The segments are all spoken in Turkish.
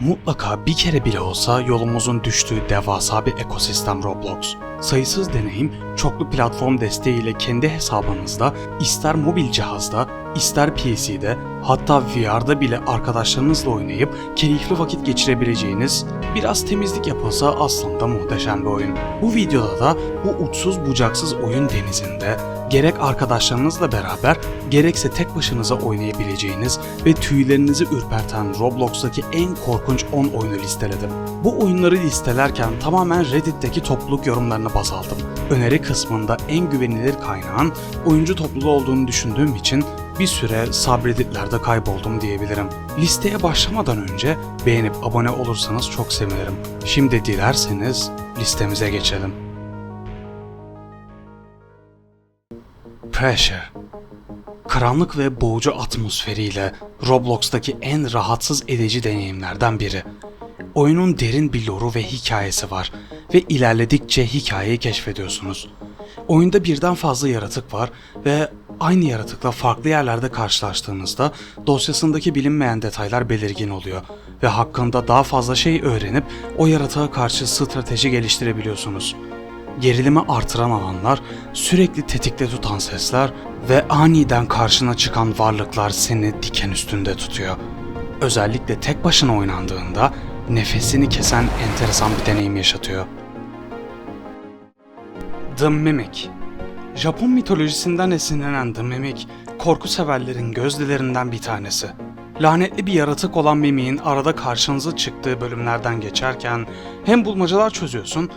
Mutlaka bir kere bile olsa yolumuzun düştüğü devasa bir ekosistem Roblox. Sayısız deneyim, çoklu platform desteğiyle kendi hesabınızda, ister mobil cihazda, ister PC'de, hatta VR'da bile arkadaşlarınızla oynayıp keyifli vakit geçirebileceğiniz, biraz temizlik yapılsa aslında muhteşem bir oyun. Bu videoda da bu uçsuz bucaksız oyun denizinde gerek arkadaşlarınızla beraber gerekse tek başınıza oynayabileceğiniz ve tüylerinizi ürperten Roblox'taki en korkunç 10 oyunu listeledim. Bu oyunları listelerken tamamen Reddit'teki topluluk yorumlarına baz aldım. Öneri kısmında en güvenilir kaynağın oyuncu topluluğu olduğunu düşündüğüm için bir süre subredditlerde kayboldum diyebilirim. Listeye başlamadan önce beğenip abone olursanız çok sevinirim. Şimdi dilerseniz listemize geçelim. Pressure Karanlık ve boğucu atmosferiyle Roblox'taki en rahatsız edici deneyimlerden biri. Oyunun derin bir lore'u ve hikayesi var ve ilerledikçe hikayeyi keşfediyorsunuz. Oyunda birden fazla yaratık var ve aynı yaratıkla farklı yerlerde karşılaştığınızda dosyasındaki bilinmeyen detaylar belirgin oluyor ve hakkında daha fazla şey öğrenip o yaratığa karşı strateji geliştirebiliyorsunuz gerilimi artıran alanlar, sürekli tetikte tutan sesler ve aniden karşına çıkan varlıklar seni diken üstünde tutuyor. Özellikle tek başına oynandığında nefesini kesen enteresan bir deneyim yaşatıyor. Mimic Japon mitolojisinden esinlenen Mimic, korku severlerin gözdelerinden bir tanesi. Lanetli bir yaratık olan Mimic'in arada karşınıza çıktığı bölümlerden geçerken hem bulmacalar çözüyorsun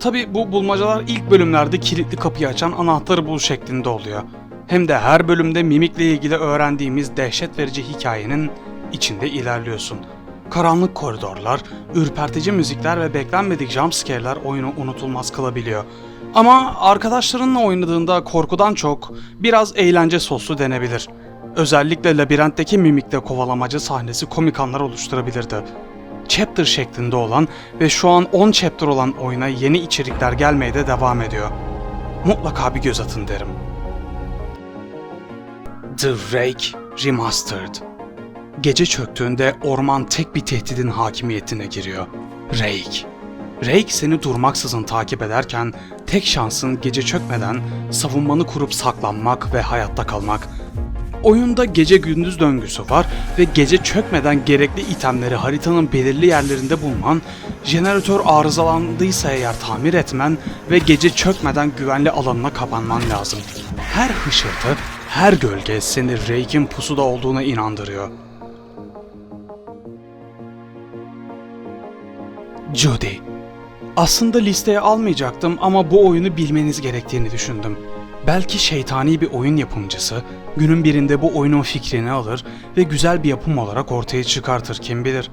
Tabi bu bulmacalar ilk bölümlerde kilitli kapıyı açan anahtarı bul şeklinde oluyor. Hem de her bölümde mimikle ilgili öğrendiğimiz dehşet verici hikayenin içinde ilerliyorsun. Karanlık koridorlar, ürpertici müzikler ve beklenmedik jumpscare'ler oyunu unutulmaz kılabiliyor. Ama arkadaşlarınla oynadığında korkudan çok biraz eğlence soslu denebilir. Özellikle labirentteki mimikle kovalamacı sahnesi komik anlar oluşturabilirdi chapter şeklinde olan ve şu an 10 chapter olan oyuna yeni içerikler gelmeye de devam ediyor. Mutlaka bir göz atın derim. The Rake Remastered Gece çöktüğünde orman tek bir tehdidin hakimiyetine giriyor. Rake. Rake seni durmaksızın takip ederken tek şansın gece çökmeden savunmanı kurup saklanmak ve hayatta kalmak. Oyunda gece gündüz döngüsü var ve gece çökmeden gerekli itemleri haritanın belirli yerlerinde bulman, jeneratör arızalandıysa eğer tamir etmen ve gece çökmeden güvenli alanına kapanman lazım. Her hışırtı, her gölge seni Rake'in pusuda olduğuna inandırıyor. Judy aslında listeye almayacaktım ama bu oyunu bilmeniz gerektiğini düşündüm. Belki şeytani bir oyun yapımcısı günün birinde bu oyunun fikrini alır ve güzel bir yapım olarak ortaya çıkartır kim bilir.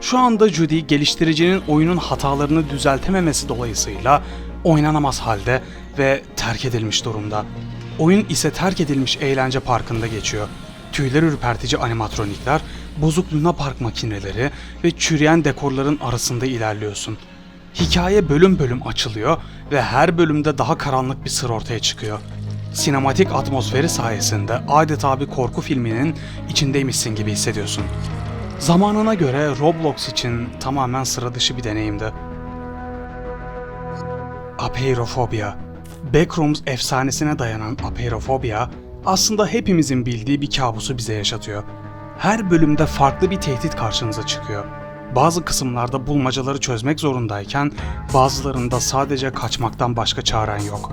Şu anda Judy geliştiricinin oyunun hatalarını düzeltememesi dolayısıyla oynanamaz halde ve terk edilmiş durumda. Oyun ise terk edilmiş eğlence parkında geçiyor. Tüyler ürpertici animatronikler, bozuk Luna Park makineleri ve çürüyen dekorların arasında ilerliyorsun. Hikaye bölüm bölüm açılıyor ve her bölümde daha karanlık bir sır ortaya çıkıyor. Sinematik atmosferi sayesinde adeta bir korku filminin içindeymişsin gibi hissediyorsun. Zamanına göre Roblox için tamamen sıra dışı bir deneyimdi. Apeirofobia Backrooms efsanesine dayanan apeirofobia aslında hepimizin bildiği bir kabusu bize yaşatıyor. Her bölümde farklı bir tehdit karşınıza çıkıyor. Bazı kısımlarda bulmacaları çözmek zorundayken bazılarında sadece kaçmaktan başka çaren yok.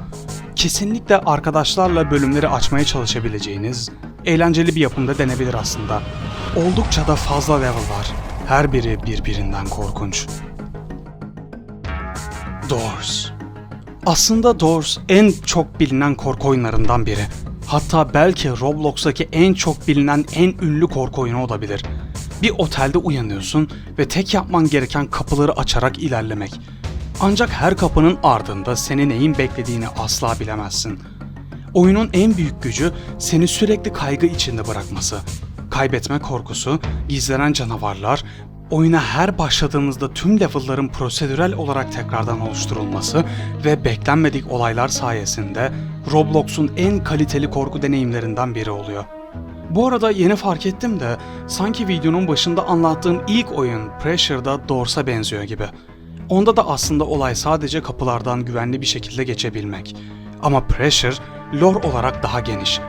Kesinlikle arkadaşlarla bölümleri açmaya çalışabileceğiniz eğlenceli bir yapımda denebilir aslında. Oldukça da fazla level var. Her biri birbirinden korkunç. Doors Aslında Doors en çok bilinen korku oyunlarından biri. Hatta belki Roblox'taki en çok bilinen en ünlü korku oyunu olabilir. Bir otelde uyanıyorsun ve tek yapman gereken kapıları açarak ilerlemek. Ancak her kapının ardında seni neyin beklediğini asla bilemezsin. Oyunun en büyük gücü seni sürekli kaygı içinde bırakması. Kaybetme korkusu, gizlenen canavarlar, oyuna her başladığınızda tüm level'ların prosedürel olarak tekrardan oluşturulması ve beklenmedik olaylar sayesinde Roblox'un en kaliteli korku deneyimlerinden biri oluyor. Bu arada yeni fark ettim de sanki videonun başında anlattığım ilk oyun Pressure'da Doors'a benziyor gibi. Onda da aslında olay sadece kapılardan güvenli bir şekilde geçebilmek. Ama Pressure lore olarak daha geniş.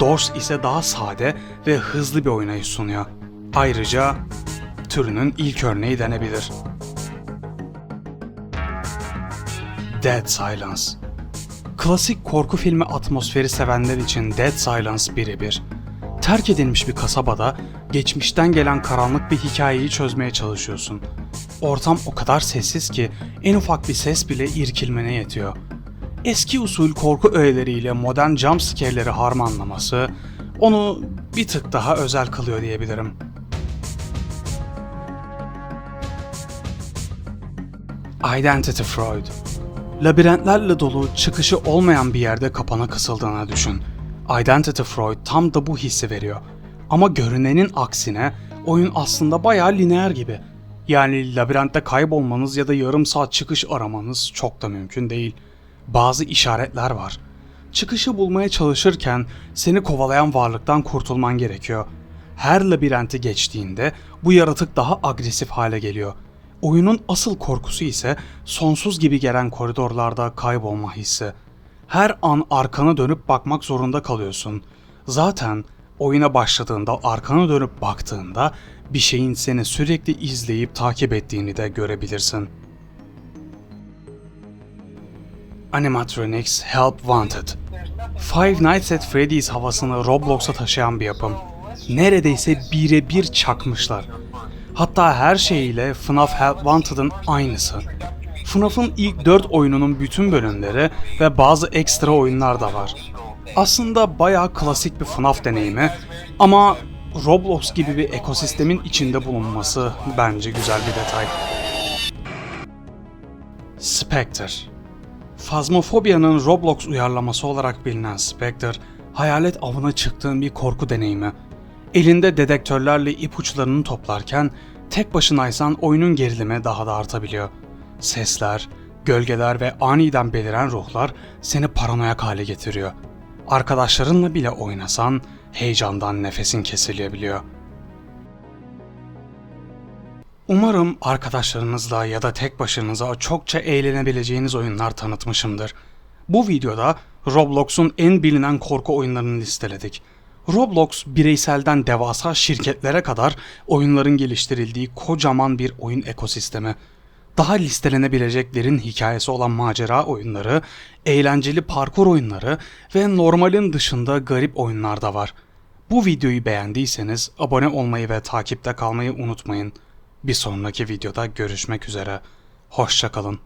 Doors ise daha sade ve hızlı bir oynayış sunuyor. Ayrıca türünün ilk örneği denebilir. Dead Silence Klasik korku filmi atmosferi sevenler için Dead Silence birebir. Terk edilmiş bir kasabada geçmişten gelen karanlık bir hikayeyi çözmeye çalışıyorsun. Ortam o kadar sessiz ki en ufak bir ses bile irkilmene yetiyor. Eski usul korku öğeleriyle modern jumpscare'leri harmanlaması onu bir tık daha özel kılıyor diyebilirim. Identity Freud Labirentlerle dolu, çıkışı olmayan bir yerde kapana kısıldığını düşün. Identity Freud tam da bu hissi veriyor. Ama görünenin aksine oyun aslında bayağı lineer gibi. Yani labirentte kaybolmanız ya da yarım saat çıkış aramanız çok da mümkün değil. Bazı işaretler var. Çıkışı bulmaya çalışırken seni kovalayan varlıktan kurtulman gerekiyor. Her labirenti geçtiğinde bu yaratık daha agresif hale geliyor. Oyunun asıl korkusu ise sonsuz gibi gelen koridorlarda kaybolma hissi. Her an arkana dönüp bakmak zorunda kalıyorsun. Zaten oyuna başladığında arkana dönüp baktığında bir şeyin seni sürekli izleyip takip ettiğini de görebilirsin. Animatronics Help Wanted Five Nights at Freddy's havasını Roblox'a taşıyan bir yapım. Neredeyse birebir çakmışlar. Hatta her şeyiyle FNAF Help Wanted'ın aynısı. FNAF'ın ilk 4 oyununun bütün bölümleri ve bazı ekstra oyunlar da var. Aslında bayağı klasik bir FNAF deneyimi ama Roblox gibi bir ekosistemin içinde bulunması bence güzel bir detay. Spectre Phasmophobia'nın Roblox uyarlaması olarak bilinen Spectre, hayalet avına çıktığın bir korku deneyimi. Elinde dedektörlerle ipuçlarını toplarken tek başınaysan oyunun gerilimi daha da artabiliyor. Sesler, gölgeler ve aniden beliren ruhlar seni paranoyak hale getiriyor. Arkadaşlarınla bile oynasan heyecandan nefesin kesilebiliyor. Umarım arkadaşlarınızla ya da tek başınıza çokça eğlenebileceğiniz oyunlar tanıtmışımdır. Bu videoda Roblox'un en bilinen korku oyunlarını listeledik. Roblox bireyselden devasa şirketlere kadar oyunların geliştirildiği kocaman bir oyun ekosistemi. Daha listelenebileceklerin hikayesi olan macera oyunları, eğlenceli parkur oyunları ve normalin dışında garip oyunlar da var. Bu videoyu beğendiyseniz abone olmayı ve takipte kalmayı unutmayın. Bir sonraki videoda görüşmek üzere. Hoşçakalın.